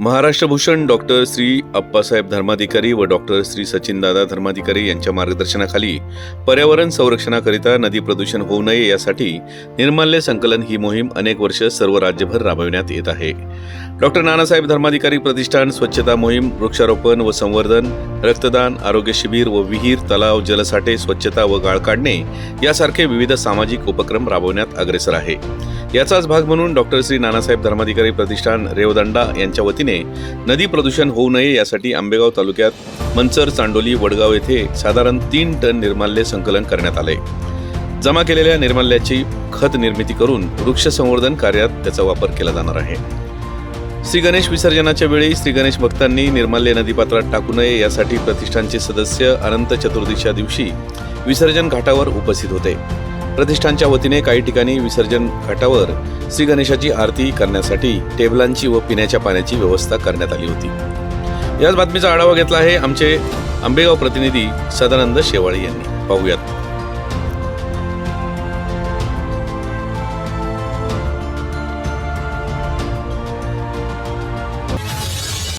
Maharashtra Bhushan doctor Shri Appasaheb Dharmadhikari व doctor Shri सचिनदादा Dharmadhikari यांच्या मार्गदर्शनाखाली पर्यावरण संरक्षणाकरिता नदी प्रदूषण होऊ नये यासाठी निर्माल्य संकलन ही मोहीम अनेक वर्ष सर्व राज्यभर राबविण्यात येत आहे. डॉक्टर नानासाहेब धर्माधिकारी प्रतिष्ठान स्वच्छता मोहीम वृक्षारोपण व संवर्धन रक्तदान आरोग्य शिबिर व विहीर तलाव जलसाठे स्वच्छता व गाळ काढणे यासारखे विविध सामाजिक उपक्रम राबवण्यात अग्रेसर आहे. याचाच भाग म्हणून डॉक्टर श्री नानासाहेब धर्माधिकारी प्रतिष्ठान रेवदंडा यांच्या वतीने नदी प्रदूषण होऊ नये यासाठी आंबेगाव तालुक्यात मंचर चांडोली वडगाव येथे साधारण तीन टन निर्माल्य संकलन करण्यात आले. जमा केलेल्या निर्माल्याची खत निर्मिती करून वृक्ष संवर्धन कार्यात त्याचा वापर केला जाणार आहे. श्री गणेश विसर्जनाच्या वेळी श्री गणेश भक्तांनी निर्माल्य नदीपात्रात टाकू नये यासाठी प्रतिष्ठानचे सदस्य अनंत चतुर्दशीच्या दिवशी विसर्जन घाटावर उपस्थित होते. प्रतिष्ठानच्या वतीने काही ठिकाणी विसर्जन घाटावर श्री गणेशाची आरती करण्यासाठी टेबलांची व पिण्याच्या पाण्याची व्यवस्था करण्यात आली होती. याच बातमीचा आढावा घेतला आहे आमचे आंबेगाव प्रतिनिधी सदानंद शेवाळे यांनी. पाहूयात.